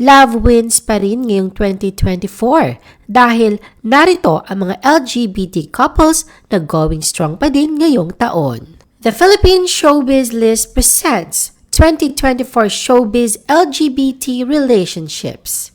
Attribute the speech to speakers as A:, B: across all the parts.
A: love wins pa rin ngayong 2024 dahil narito ang mga LGBT couples na going strong pa din ngayong taon. The Philippine Showbiz List presents 2024 Showbiz LGBT Relationships.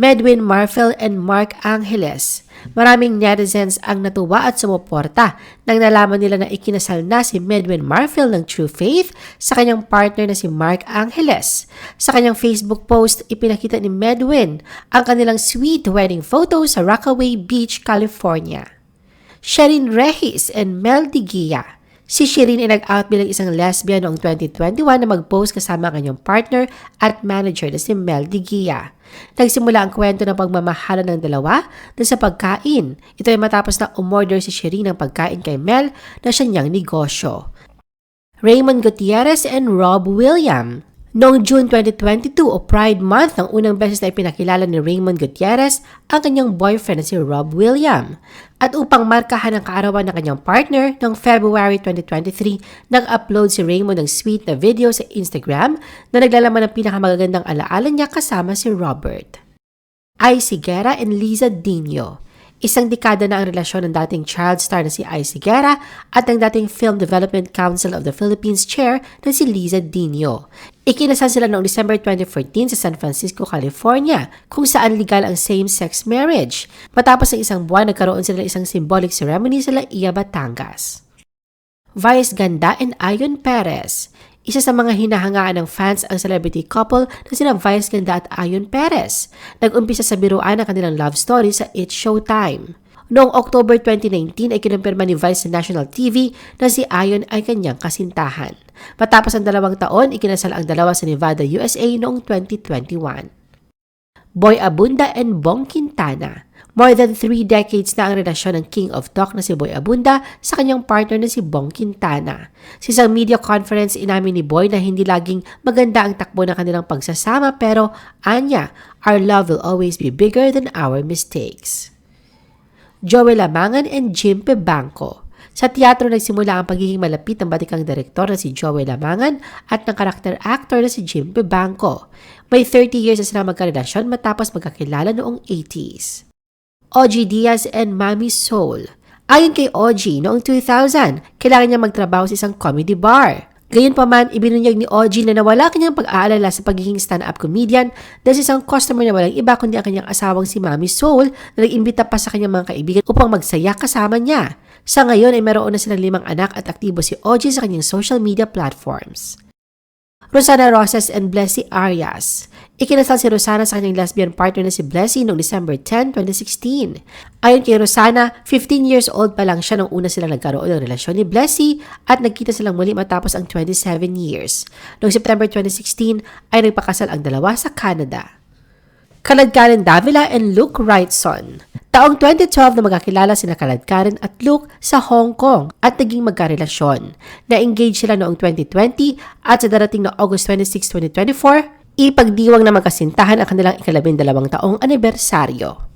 A: Medwin Marfel and Mark Angeles. Maraming netizens ang natuwa at sumuporta nang nalaman nila na ikinasal na si Medwin Marfel ng True Faith sa kanyang partner na si Mark Angeles. Sa kanyang Facebook post, ipinakita ni Medwin ang kanilang sweet wedding photo sa Rockaway Beach, California. Sherin Rehis and Mel Digia. Si Shirin ay nag-out bilang isang lesbian noong 2021 na mag-post kasama ang kanyang partner at manager na si Mel Digia. Nagsimula ang kwento ng pagmamahalan ng dalawa na sa pagkain. Ito ay matapos na umorder si Shirin ng pagkain kay Mel na siya niyang negosyo. Raymond Gutierrez and Rob William. Noong June 2022 o Pride Month, ang unang beses na ipinakilala ni Raymond Gutierrez ang kanyang boyfriend na si Rob William. At upang markahan ang kaarawan ng kanyang partner, noong February 2023, nag-upload si Raymond ng sweet na video sa Instagram na naglalaman ng pinakamagagandang alaala niya kasama si Robert. Ay Sigera and Liza Dino. Isang dekada na ang relasyon ng dating child star na si Ay Sigera at ng dating Film Development Council of the Philippines chair na si Liza Dino. Ikinasal sila noong December 2014 sa San Francisco, California, kung saan legal ang same-sex marriage. Matapos ng isang buwan, nagkaroon sila ng isang symbolic ceremony sa La Ia, Batangas. Vice Ganda and Ayon Perez. Isa sa mga hinahangaan ng fans ang celebrity couple na sina Vice Ganda at Ayon Perez. Nag-umpisa sa biruan ang kanilang love story sa It's Showtime. Noong October 2019 ay kinumpirma ni Vice sa National TV na si Ayon ay kanyang kasintahan. Matapos ang dalawang taon, ikinasal ang dalawa sa Nevada, USA noong 2021. Boy Abunda and Bong Quintana. More than three decades na ang relasyon ng King of Talk na si Boy Abunda sa kanyang partner na si Bong Quintana. Sa isang media conference, inamin ni Boy na hindi laging maganda ang takbo ng kanilang pagsasama pero, anya, our love will always be bigger than our mistakes. Joey Lamangan and Jim Pebanco. Sa teatro nagsimula ang pagiging malapit ng batikang direktor na si Joey Lamangan at ng karakter actor na si Jim Pebanco. May 30 years na sila magkarelasyon matapos magkakilala noong 80s. OG Diaz and Mami Soul. Ayon kay OG, noong 2000, kailangan niya magtrabaho sa isang comedy bar. Gayunpaman, ibinunyag ni OG na nawala kanyang pag-aalala sa pagiging stand-up comedian dahil sa isang customer na walang iba kundi ang kanyang asawang si Mami Soul na nag-imbita pa sa kanyang mga kaibigan upang magsaya kasama niya. Sa ngayon ay meron na silang limang anak at aktibo si OG sa kanyang social media platforms. Rosana Rosas and Blessy Arias. Ikinasal si Rosana sa kanyang lesbian partner na si Blessy noong December 10, 2016. Ayon kay Rosana, 15 years old pa lang siya nung una silang nagkaroon ng relasyon ni Blessy at nagkita silang muli matapos ang 27 years. Noong September 2016 ay nagpakasal ang dalawa sa Canada. Kaladkarin Davila and Luke Wrightson. Taong 2012 na magkakilala sina Kaladkarin at Luke sa Hong Kong at naging magkarelasyon. Na-engage sila noong 2020 at sa darating na August 26, 2024, ipagdiwang na magkasintahan ang kanilang ikalabindalawang taong anibersaryo.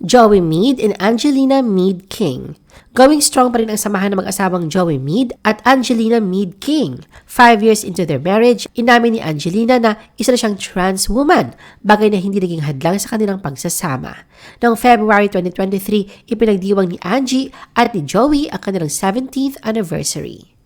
A: Joey Mead and Angelina Mead King. Going strong pa rin ang samahan ng mag-asawang Joey Mead at Angelina Mead King. Five years into their marriage, inamin ni Angelina na isa na siyang trans woman, bagay na hindi naging hadlang sa kanilang pagsasama. Noong February 2023, ipinagdiwang ni Angie at ni Joey ang kanilang 17th anniversary.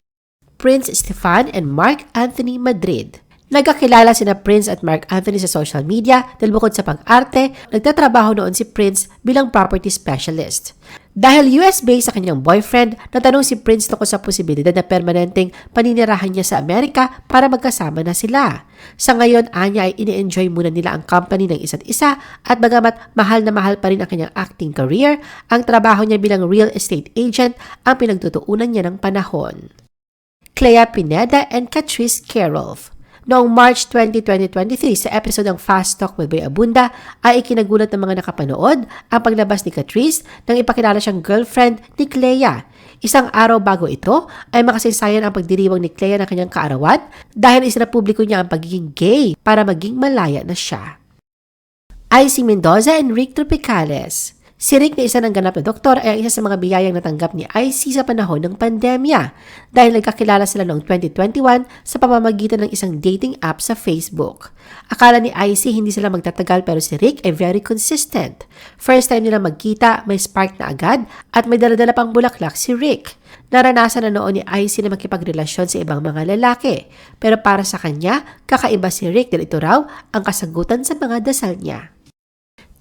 A: Prince Stefan and Mark Anthony Madrid. Nagkakilala sina Prince at Mark Anthony sa social media dahil bukod sa pag-arte, nagtatrabaho noon si Prince bilang property specialist. Dahil US-based sa kanyang boyfriend, natanong si Prince tungkol sa posibilidad na permanenteng paninirahan niya sa Amerika para magkasama na sila. Sa ngayon, anya ay ini-enjoy muna nila ang company ng isa't isa at bagamat mahal na mahal pa rin ang kanyang acting career, ang trabaho niya bilang real estate agent ang pinagtutuunan niya ng panahon. Clea Pineda and Catrice Carol Noong March 20, 2023 sa episode ng Fast Talk with Boy Abunda ay ikinagulat ng mga nakapanood ang paglabas ni Catrice nang ipakilala siyang girlfriend ni Clea. Isang araw bago ito ay makasaysayan ang pagdiriwang ni Clea ng kanyang kaarawan dahil isinapubliko niya ang pagiging gay para maging malaya na siya. Ay si Mendoza and Rick Tropicales. Si Rick na isa ng ganap na doktor ay ang isa sa mga biyayang natanggap ni IC sa panahon ng pandemya dahil nagkakilala sila noong 2021 sa pamamagitan ng isang dating app sa Facebook. Akala ni IC hindi sila magtatagal pero si Rick ay very consistent. First time nila magkita, may spark na agad at may daladala pang bulaklak si Rick. Naranasan na noon ni IC na makipagrelasyon sa ibang mga lalaki. Pero para sa kanya, kakaiba si Rick dahil ito raw ang kasagutan sa mga dasal niya.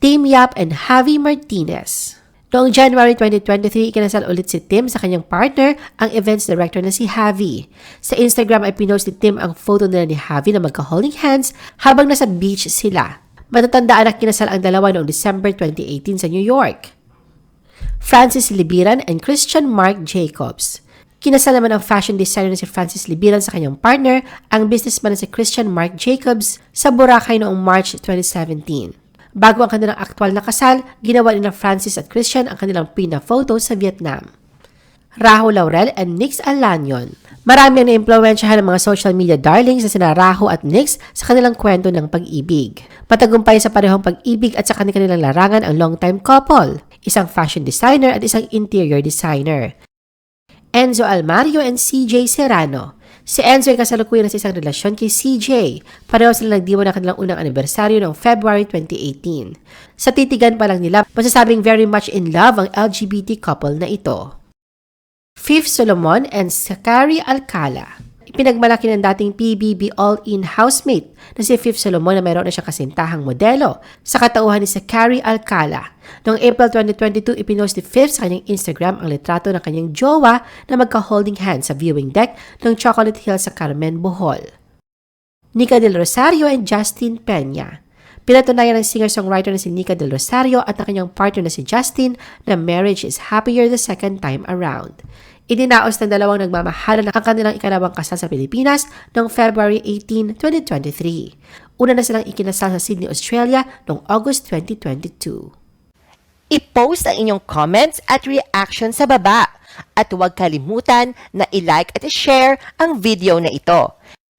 A: Team Yap and Javi Martinez. Noong January 2023, ikinasal ulit si Tim sa kanyang partner, ang events director na si Javi. Sa Instagram ay pinost ni Tim ang photo nila ni Javi na magka-holding hands habang nasa beach sila. Matatandaan na kinasal ang dalawa noong December 2018 sa New York. Francis Libiran and Christian Mark Jacobs. Kinasal naman ang fashion designer na si Francis Libiran sa kanyang partner, ang businessman na si Christian Mark Jacobs, sa Boracay noong March 2017. Bago ang kanilang aktwal na kasal, ginawa ni na Francis at Christian ang kanilang pina-photo sa Vietnam. Raho Laurel and Nix Alanion. Marami ang naimpluwensyahan ng mga social media darlings na sina Raho at Nix sa kanilang kwento ng pag-ibig. Matagumpay sa parehong pag-ibig at sa kanilang larangan ang long-time couple, isang fashion designer at isang interior designer. Enzo Almario and CJ Serrano. Si Enzo ay kasalukuyan na sa isang relasyon kay CJ. Pareho sila nagdiwa ng kanilang unang anibersaryo noong February 2018. Sa titigan pa lang nila, masasabing very much in love ang LGBT couple na ito. Fifth Solomon and Sakari Alcala. Pinagmalaki ng dating PBB All-In housemate na si Fifth Solomon na mayroon na siyang kasintahang modelo sa katauhan ni Sakari Alcala. Noong April 2022, ipinost ni Fifth sa kanyang Instagram ang litrato ng kanyang jowa na magka-holding hands sa viewing deck ng Chocolate Hill sa Carmen, Bohol. Nika Del Rosario and Justin Peña. Pinatunayan ng singer-songwriter na si Nika Del Rosario at ang kanyang partner na si Justin na marriage is happier the second time around. Idinaos ng dalawang nagmamahalan ang kanilang ikalawang kasal sa Pilipinas noong February 18, 2023. Una na silang ikinasal sa Sydney, Australia noong August 2022.
B: I-post ang inyong comments at reaction sa baba. At huwag kalimutan na i-like at i-share ang video na ito.